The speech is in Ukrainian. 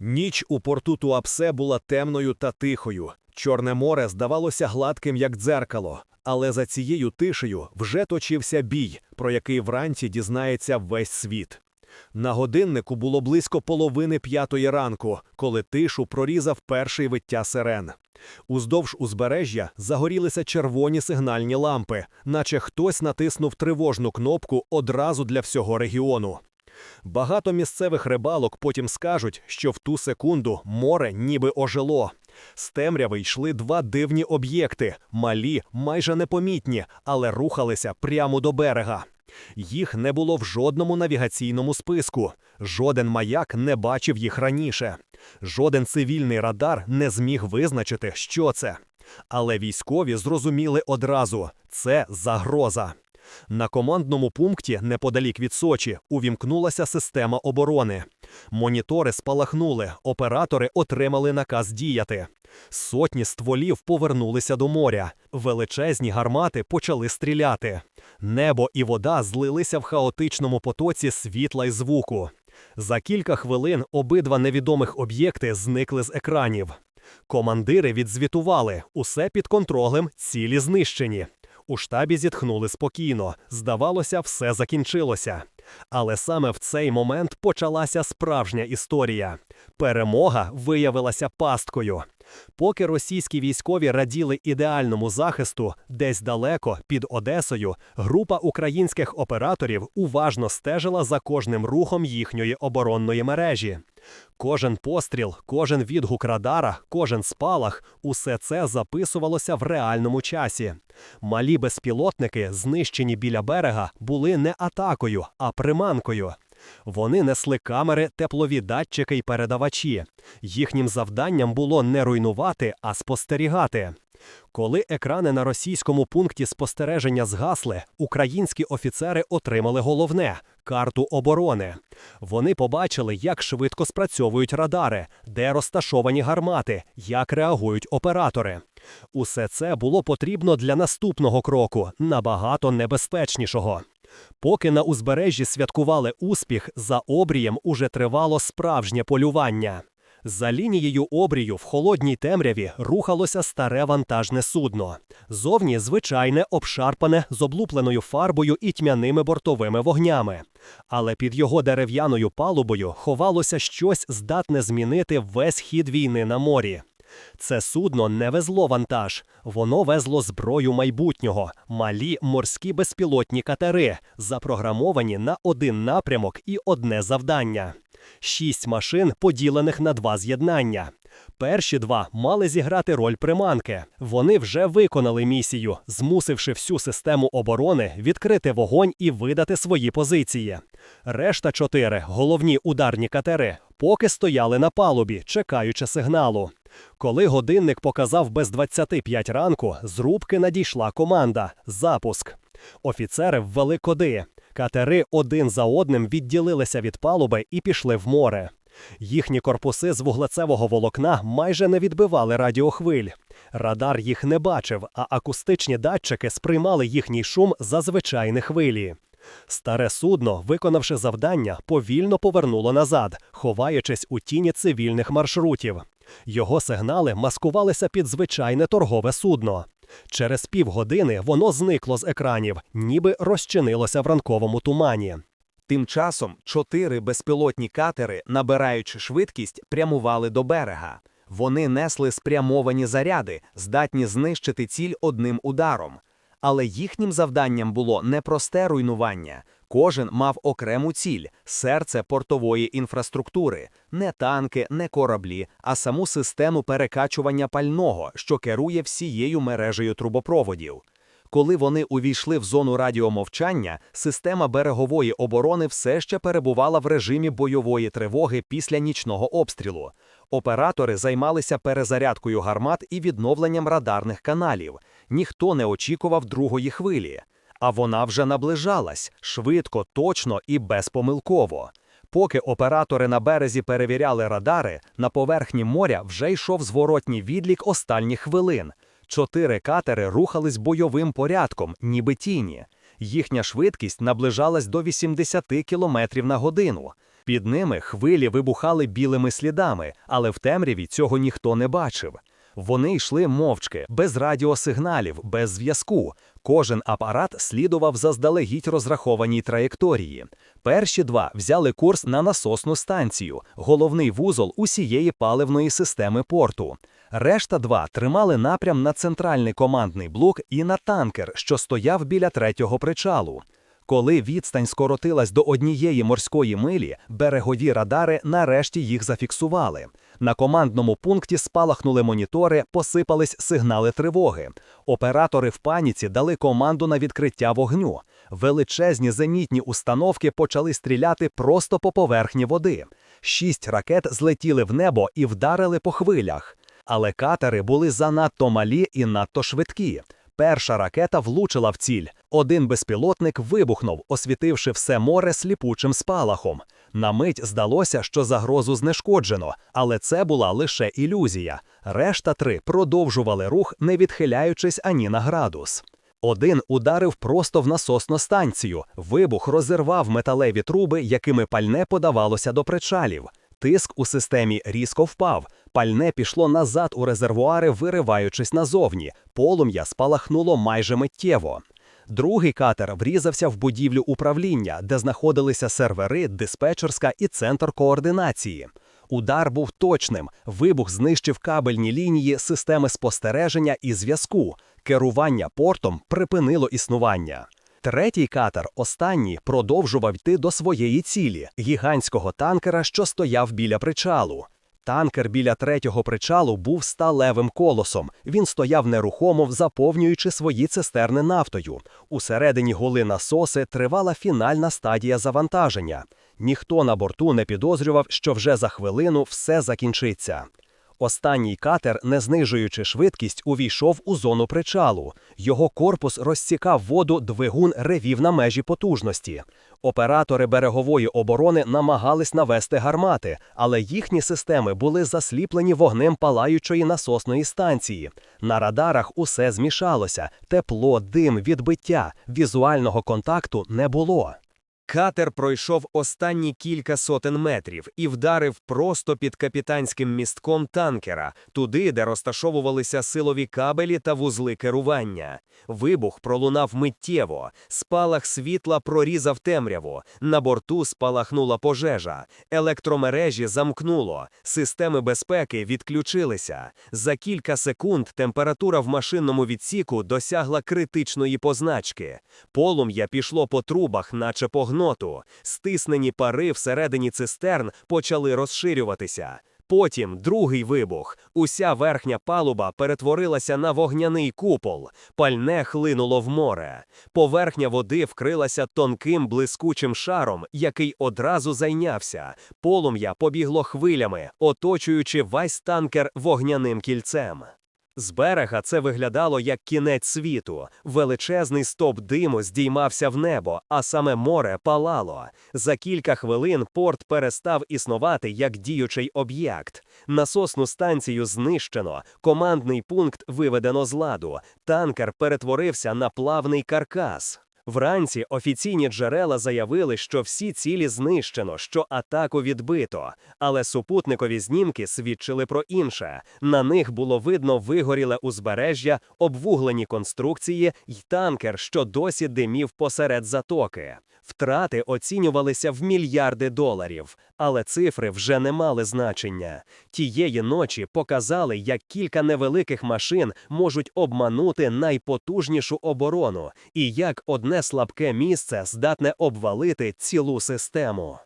Ніч у порту Туапсе була темною та тихою. Чорне море здавалося гладким, як дзеркало, але за цією тишею вже точився бій, про який вранці дізнається весь світ. На годиннику було близько половини п'ятої ранку, коли тишу прорізав перший виття сирен. Уздовж узбережжя загорілися червоні сигнальні лампи, наче хтось натиснув тривожну кнопку одразу для всього регіону. Багато місцевих рибалок потім скажуть, що в ту секунду море ніби ожило. З темряви йшли два дивні об'єкти, малі, майже непомітні, але рухалися прямо до берега. Їх не було в жодному навігаційному списку. Жоден маяк не бачив їх раніше. Жоден цивільний радар не зміг визначити, що це. Але військові зрозуміли одразу це загроза. На командному пункті, неподалік від Сочі, увімкнулася система оборони. Монітори спалахнули, оператори отримали наказ діяти. Сотні стволів повернулися до моря. Величезні гармати почали стріляти. Небо і вода злилися в хаотичному потоці світла й звуку. За кілька хвилин обидва невідомих об'єкти зникли з екранів. Командири відзвітували, усе під контролем, цілі знищені. У штабі зітхнули спокійно. Здавалося, все закінчилося. Але саме в цей момент почалася справжня історія. Перемога виявилася пасткою. Поки російські військові раділи ідеальному захисту, десь далеко під Одесою, група українських операторів уважно стежила за кожним рухом їхньої оборонної мережі. Кожен постріл, кожен відгук радара, кожен спалах усе це записувалося в реальному часі. Малі безпілотники, знищені біля берега, були не атакою, а приманкою. Вони несли камери, теплові датчики й передавачі. Їхнім завданням було не руйнувати, а спостерігати. Коли екрани на російському пункті спостереження згасли, українські офіцери отримали головне карту оборони. Вони побачили, як швидко спрацьовують радари, де розташовані гармати, як реагують оператори. Усе це було потрібно для наступного кроку, набагато небезпечнішого. Поки на узбережжі святкували успіх, за обрієм уже тривало справжнє полювання. За лінією обрію в холодній темряві рухалося старе вантажне судно. Зовні звичайне, обшарпане, з облупленою фарбою і тьмяними бортовими вогнями. Але під його дерев'яною палубою ховалося щось здатне змінити весь хід війни на морі. Це судно не везло вантаж, воно везло зброю майбутнього, малі морські безпілотні катери, запрограмовані на один напрямок і одне завдання. Шість машин, поділених на два з'єднання. Перші два мали зіграти роль приманки. Вони вже виконали місію, змусивши всю систему оборони відкрити вогонь і видати свої позиції. Решта чотири головні ударні катери поки стояли на палубі, чекаючи сигналу. Коли годинник показав без 25 ранку, з рубки надійшла команда запуск. Офіцери ввели коди. Катери один за одним відділилися від палуби і пішли в море. Їхні корпуси з вуглецевого волокна майже не відбивали радіохвиль. Радар їх не бачив, а акустичні датчики сприймали їхній шум за звичайні хвилі. Старе судно, виконавши завдання, повільно повернуло назад, ховаючись у тіні цивільних маршрутів. Його сигнали маскувалися під звичайне торгове судно. Через півгодини воно зникло з екранів, ніби розчинилося в ранковому тумані. Тим часом чотири безпілотні катери, набираючи швидкість, прямували до берега. Вони несли спрямовані заряди, здатні знищити ціль одним ударом. Але їхнім завданням було не просте руйнування. Кожен мав окрему ціль серце портової інфраструктури, не танки, не кораблі, а саму систему перекачування пального, що керує всією мережею трубопроводів. Коли вони увійшли в зону радіомовчання, система берегової оборони все ще перебувала в режимі бойової тривоги після нічного обстрілу. Оператори займалися перезарядкою гармат і відновленням радарних каналів. Ніхто не очікував другої хвилі. А вона вже наближалась швидко, точно і безпомилково. Поки оператори на березі перевіряли радари, на поверхні моря вже йшов зворотній відлік останніх хвилин. Чотири катери рухались бойовим порядком, ніби тіні. Їхня швидкість наближалась до 80 км на годину. Під ними хвилі вибухали білими слідами, але в темряві цього ніхто не бачив. Вони йшли мовчки, без радіосигналів, без зв'язку. Кожен апарат слідував заздалегідь розрахованій траєкторії. Перші два взяли курс на насосну станцію, головний вузол усієї паливної системи порту. Решта два тримали напрям на центральний командний блок і на танкер, що стояв біля третього причалу. Коли відстань скоротилась до однієї морської милі, берегові радари нарешті їх зафіксували. На командному пункті спалахнули монітори, посипались сигнали тривоги. Оператори в паніці дали команду на відкриття вогню. Величезні зенітні установки почали стріляти просто по поверхні води. Шість ракет злетіли в небо і вдарили по хвилях. Але катери були занадто малі і надто швидкі. Перша ракета влучила в ціль. Один безпілотник вибухнув, освітивши все море сліпучим спалахом. На мить здалося, що загрозу знешкоджено, але це була лише ілюзія. Решта три продовжували рух, не відхиляючись ані на градус. Один ударив просто в насосну станцію. Вибух розірвав металеві труби, якими пальне подавалося до причалів. Тиск у системі різко впав. Пальне пішло назад у резервуари, вириваючись назовні. Полум'я спалахнуло майже миттєво. Другий катер врізався в будівлю управління, де знаходилися сервери, диспетчерська і центр координації. Удар був точним. Вибух знищив кабельні лінії системи спостереження і зв'язку. Керування портом припинило існування. Третій катер, останній, продовжував йти до своєї цілі гігантського танкера, що стояв біля причалу. Танкер біля третього причалу був сталевим колосом. Він стояв нерухомо, заповнюючи свої цистерни нафтою. Усередині голи насоси тривала фінальна стадія завантаження. Ніхто на борту не підозрював, що вже за хвилину все закінчиться. Останній катер, не знижуючи швидкість, увійшов у зону причалу. Його корпус розсікав воду, двигун ревів на межі потужності. Оператори берегової оборони намагались навести гармати, але їхні системи були засліплені вогнем палаючої насосної станції. На радарах усе змішалося: тепло, дим, відбиття, візуального контакту не було. Катер пройшов останні кілька сотень метрів і вдарив просто під капітанським містком танкера, туди, де розташовувалися силові кабелі та вузли керування. Вибух пролунав миттєво, спалах світла прорізав темряву, на борту спалахнула пожежа, електромережі замкнуло, системи безпеки відключилися. За кілька секунд температура в машинному відсіку досягла критичної позначки. Полум'я пішло по трубах, наче по гноту. Стиснені пари всередині цистерн почали розширюватися. Потім другий вибух. Уся верхня палуба перетворилася на вогняний купол. Пальне хлинуло в море. Поверхня води вкрилася тонким блискучим шаром, який одразу зайнявся. Полум'я побігло хвилями, оточуючи весь танкер вогняним кільцем. З берега це виглядало як кінець світу. Величезний стоп диму здіймався в небо, а саме море палало. За кілька хвилин порт перестав існувати як діючий об'єкт. Насосну станцію знищено, командний пункт виведено з ладу. Танкер перетворився на плавний каркас. Вранці офіційні джерела заявили, що всі цілі знищено, що атаку відбито. Але супутникові знімки свідчили про інше. На них було видно вигоріле узбережжя, обвуглені конструкції й танкер, що досі димів посеред затоки. Втрати оцінювалися в мільярди доларів, але цифри вже не мали значення. Тієї ночі показали, як кілька невеликих машин можуть обманути найпотужнішу оборону, і як одне слабке місце здатне обвалити цілу систему.